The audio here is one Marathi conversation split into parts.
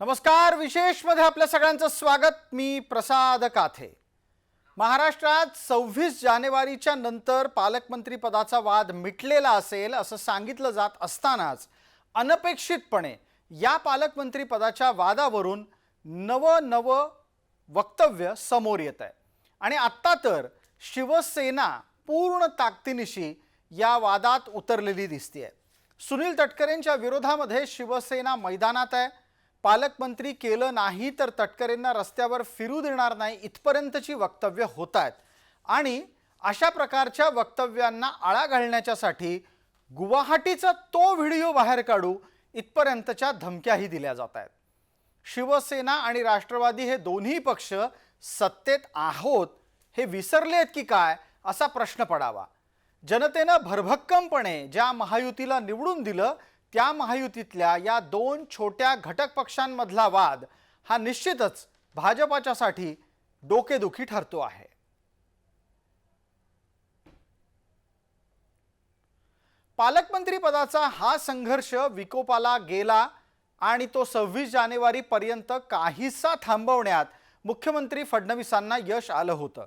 नमस्कार विशेषमध्ये आपल्या सगळ्यांचं स्वागत. मी प्रसाद काथे. महाराष्ट्रात सव्वीस जानेवारीच्या नंतर पालकमंत्री पदाचा वाद मिटलेला असेल असं सांगितलं जात असतानाच अनपेक्षितपणे या पालकमंत्री पदाच्या वादावरून नवं नवं वक्तव्य समोर येत आहे. आणि आत्ता तर शिवसेना पूर्ण ताकदीनिशी या वादात उतरलेली दिसते आहे सुनील तटकरेंच्या विरोधामध्ये शिवसेना मैदानात आहे. पालकमंत्री केलं नाही तर तटकरेंना रस्त्यावर फिरू देणार नाही इथपर्यंतची वक्तव्य होत आहेत आणि अशा प्रकारच्या वक्तव्यांना आळा घालण्याच्यासाठी गुवाहाटीचा तो व्हिडिओ बाहेर काढू इथपर्यंतच्या धमक्याही दिल्या जात आहेत शिवसेना आणि राष्ट्रवादी हे दोन्ही पक्ष सत्तेत आहोत हे विसरले आहेत की काय असा प्रश्न पडावा. जनतेनं भरभक्कमपणे ज्या महायुतीला निवडून दिलं त्या महायुतीतल्या या दोन छोट्या घटक पक्षांमधला वाद हा निश्चितच भाजपाच्यासाठी डोकेदुखी ठरतो आहे. पालकमंत्री पदाचा हा संघर्ष विकोपाला गेला आणि तो सव्वीस जानेवारीपर्यंत काहीसा थांबवण्यात मुख्यमंत्री फडणवीसांना यश आलं होतं.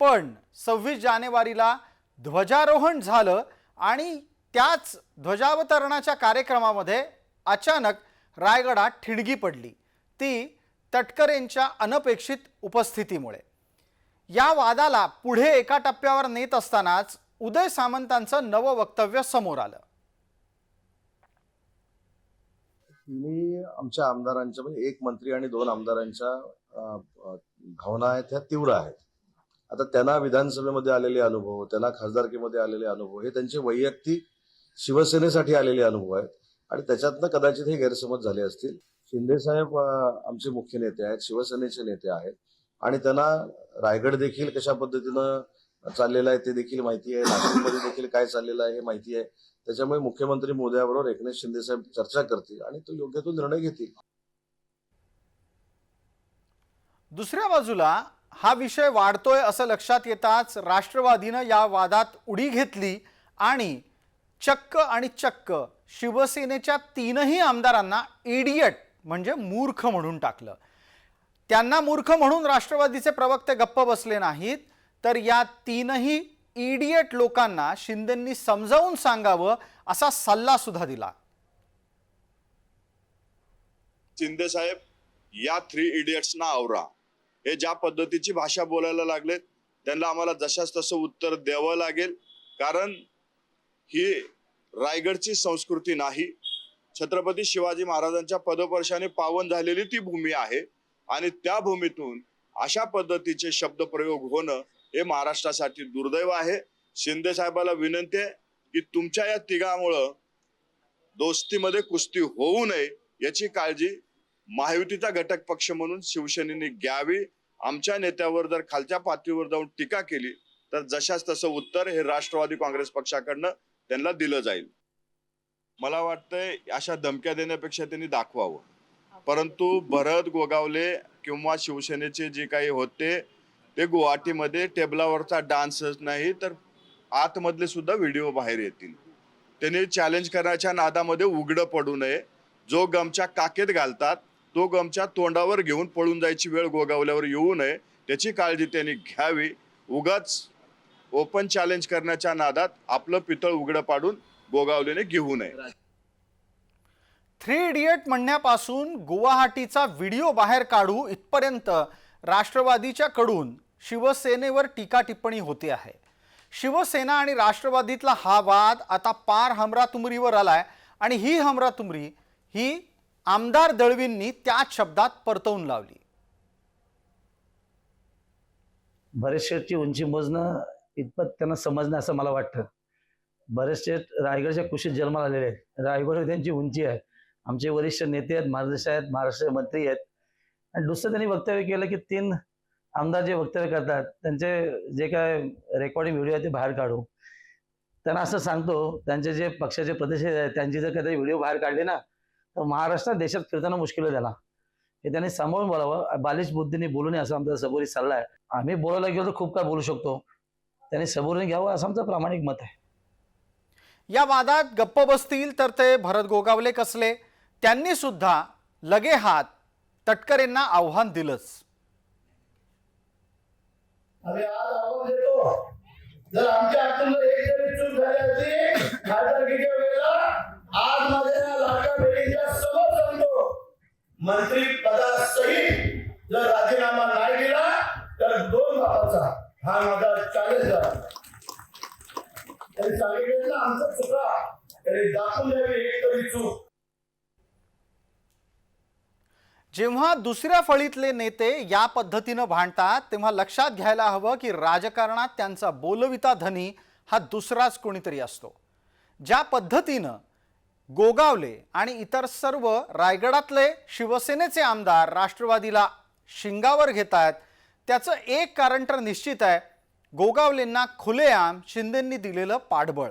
पण सव्वीस जानेवारीला ध्वजारोहण झालं आणि त्याच ध्वजावतरणाच्या कार्यक्रमामध्ये अचानक रायगडात ठिणगी पडली. ती तटकरेंच्या अनपेक्षित उपस्थितीमुळे. या वादाला पुढे एका टप्प्यावर नेत असतानाच उदय सामंतांचं नवं वक्तव्य समोर आलं. तिन्ही आमच्या आमदारांच्या म्हणजे एक मंत्री आणि दोन आमदारांच्या अं, भावना आहेत ह्या तीव्र आहेत. आता त्यांना विधानसभेमध्ये आलेले अनुभव त्यांना खासदारकीमध्ये आलेले अनुभव हे त्यांचे वैयक्तिक शिवसेनेसाठी आलेले अनुभव आहेत. आणि त्याच्यातनं कदाचित हे गैरसमज झाले असतील. शिंदे साहेब आमचे मुख्य नेते आहेत शिवसेनेचे नेते आहेत. आणि त्यांना रायगड देखील कशा पद्धतीनं चाललेलं आहे ते देखील माहिती आहे. नागपूरमध्ये देखील काय चाललेलं आहे हे माहिती आहे. त्याच्यामुळे मुख्यमंत्री मोदयाबरोबर एकनाथ शिंदे साहेब चर्चा करतील आणि तो योग्य तो निर्णय घेतील. दुसऱ्या बाजूला हा विषय वाढतोय असं लक्षात येताच राष्ट्रवादीनं या वादात उडी घेतली आणि चक्क आणि चक्क शिवसेनेच्या तीनही आमदारांना इडियट म्हणजे मूर्ख म्हणून टाकलं. त्यांना मूर्ख म्हणून राष्ट्रवादीचे प्रवक्ते गप्प बसले नाहीत तर या तीनही इडियट लोकांना शिंदेंनी समजावून सांगावं असा सल्ला सुद्धा दिला. शिंदे साहेब या थ्री इडियट्सना आवरा. हे ज्या पद्धतीची भाषा बोलायला लागलेत त्यांना आम्हाला जशाच तसं उत्तर द्यावं लागेल. कारण ही रायगडची संस्कृती नाही. छत्रपती शिवाजी महाराजांच्या पदपर्शाने पावन झालेली ती भूमी आहे आणि त्या भूमीतून अशा पद्धतीचे शब्दप्रयोग होणं हे महाराष्ट्रासाठी दुर्दैव आहे. शिंदे साहेबाला विनंती आहे की तुमच्या या तिघामुळं दोस्तीमध्ये कुस्ती होऊ नये याची काळजी महायुतीचा घटक पक्ष म्हणून शिवसेनेने घ्यावी. आमच्या नेत्यावर जर खालच्या पातळीवर जाऊन टीका केली तर जशाच तसं उत्तर हे राष्ट्रवादी काँग्रेस पक्षाकडनं त्यांना दिलं जाईल. मला वाटतंय अशा धमक्या देण्यापेक्षा त्यांनी दाखवावं. परंतु भरत गोगावले किंवा शिवसेनेचे जे काही होते ते गुवाहाटीमध्ये टेबलावरचा डान्सच नाही तर आतमधले सुद्धा व्हिडिओ बाहेर येतील. त्यांनी चॅलेंज करण्याच्या नादामध्ये उघडं पडू नये. जो गमच्या काकेत घालतात तो गमच्या तोंडावर घेऊन पळून जायची वेळ गोगावल्यावर येऊ नये. त्याची काळजी त्यांनी घ्यावी. उगाच ओपन चॅलेंज करण्याच्या नादात आपलं पितळ उघडं पाडून गोगावलेने घेऊ नये. थ्री इडियट म्हणण्यापासून गुवाहाटीचा व्हिडिओ बाहेर काढू इथपर्यंत राष्ट्रवादीच्या कडून शिवसेनेवर टीका टिप्पणी होते आहे. शिवसेना आणि राष्ट्रवादीतला हा वाद आता पार हमरातुमरीवर आलाय आणि ही हमरातुमरी ही आमदार दळवींनी त्याच शब्दात परतवून लावली. बरेचशेची उंची मोजणं इतपत त्यांना समजणं असं मला वाटतं. बरेचसे रायगडच्या कुशीत जन्माला आलेले आहेत. रायगड त्यांची उंची आहे. आमचे वरिष्ठ नेते आहेत मार्गदर्शक आहेत महाराष्ट्र मंत्री आहेत. आणि दुसरं त्यांनी वक्तव्य केलं की तीन आमदार जे वक्तव्य करतात त्यांचे जे काय रेकॉर्डिंग व्हिडिओ आहे ते बाहेर काढू. त्यांना असं सांगतो त्यांचे जे पक्षाचे प्रदेश आहेत त्यांचे जर कधी व्हिडिओ बाहेर काढले ना तर महाराष्ट्रात देशात फिरताना मुश्किल आहे त्याला हे त्यांनी सांभाळून बोलावं. बालिश बुद्धीने बोलू नये असं आमचा सबोरी सल्ला आहे आम्ही बोलायला गेलो तर खूप काय बोलू शकतो. त्यांनी सबोरीने घ्यावं असं आमचं प्रामाणिक मत आहे. या वादात गप्प बसतील तर ते भरत गोगावले कसले? त्यांनी सुद्धा लगे हात तटकरेंना आव्हान दिलंच. आम्ही आज आव्हान देतो. जर आमच्या हातून जर एक जरी चूक झाली असती खासदारकीच्या वेळेला आज माझ्या या लाडक्या बहिणीच्या समोर सांगतो. मंत्री पदासहित जर राजीनामा नाही दिला तर दोन बापाचा. हा माझा चॅलेंज त्यांनी सांगितलं आमचा चुका. त्यांनी दाखवून द्यावी एक तरी चूक. जेव्हा दुसऱ्या फळीतले नेते या पद्धतीनं भांडतात तेव्हा लक्षात घ्यायला हवं की राजकारणात त्यांचा बोलविता धनी हा दुसराच कोणीतरी असतो. ज्या पद्धतीनं गोगावले आणि इतर सर्व रायगडातले शिवसेनेचे आमदार राष्ट्रवादीला शिंगावर घेत आहेत त्याचं एक कारण तर निश्चित आहे. गोगावलेंना खुलेआम शिंदेंनी दिलेलं पाठबळ.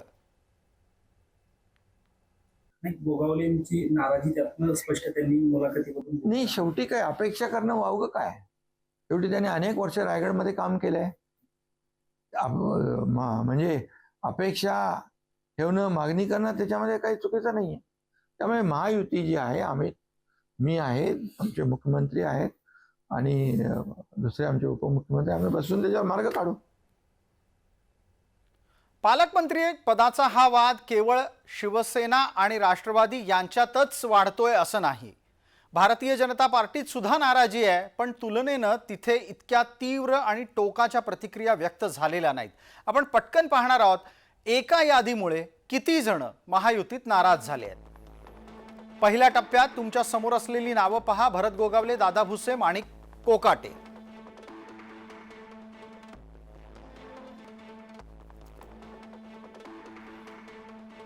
नाही गोगावलेंची नाराजी त्यातनं स्पष्ट त्यांनी मुलाखतीमधून. नाही शेवटी काय अपेक्षा करणं वावगं काय? शेवटी त्याने अनेक वर्ष रायगडमध्ये काम केलंय. म्हणजे अपेक्षा ठेवणं मागणी करणं त्याच्यामध्ये काही चुकीचं नाहीये. त्यामुळे महायुती जी आहे आम्ही मी आहे आमचे मुख्यमंत्री आहेत आणि दुसरे आमचे उपमुख्यमंत्री आम्ही बसून त्याच्यावर मार्ग काढू. पालकमंत्री पदाचा हा वाद केवळ शिवसेना आणि राष्ट्रवादी यांच्यातच वाढतोय असं नाही. भारतीय जनता पार्टीत सुद्धा नाराजी आहे पण तुलनेनं तिथे इतक्या तीव्र आणि टोकाच्या प्रतिक्रिया व्यक्त झालेल्या नाहीत. आपण पटकन पाहणार आहोत एका यादीमुळे किती जण महायुतीत नाराज झाले आहेत. पहिल्या टप्प्यात तुमच्यासमोर असलेली नावं पहा. भरत गोगावले दादा भुसे माणिक कोकाटे.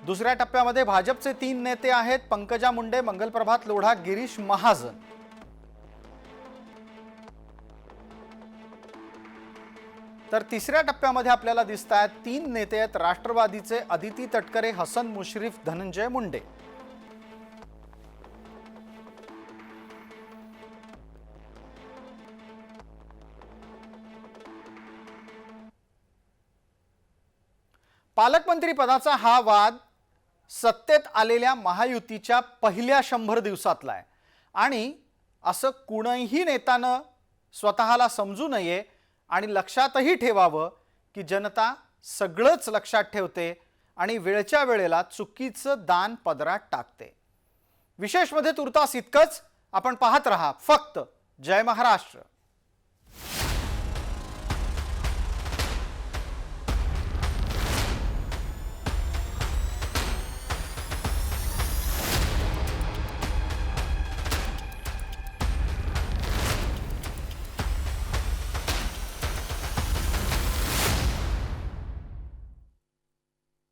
दुसऱ्या टप्प्यामध्ये भाजपचे तीन नेते आहेत पंकजा मुंडे मंगलप्रभात लोढा गिरीश महाजन. तर तिसऱ्या टप्प्यामध्ये आपल्याला दिसत आहेत तीन नेते आहेत राष्ट्रवादीचे अदिती तटकरे हसन मुश्रीफ धनंजय मुंडे. पालकमंत्री पदाचा हा वाद सत्तेत आलेल्या महायुतीच्या पहिल्या शंभर दिवसातला आहे. आणि असं कुणीही नेत्यानं स्वतःला समजू नये आणि लक्षातही ठेवावं की जनता सगळंच लक्षात ठेवते आणि वेळच्या वेळेला चुकीचं दान पदरात टाकते. विशेषमध्ये तुर्तास इतकंच आपण पाहत रहा. फक्त जय महाराष्ट्र.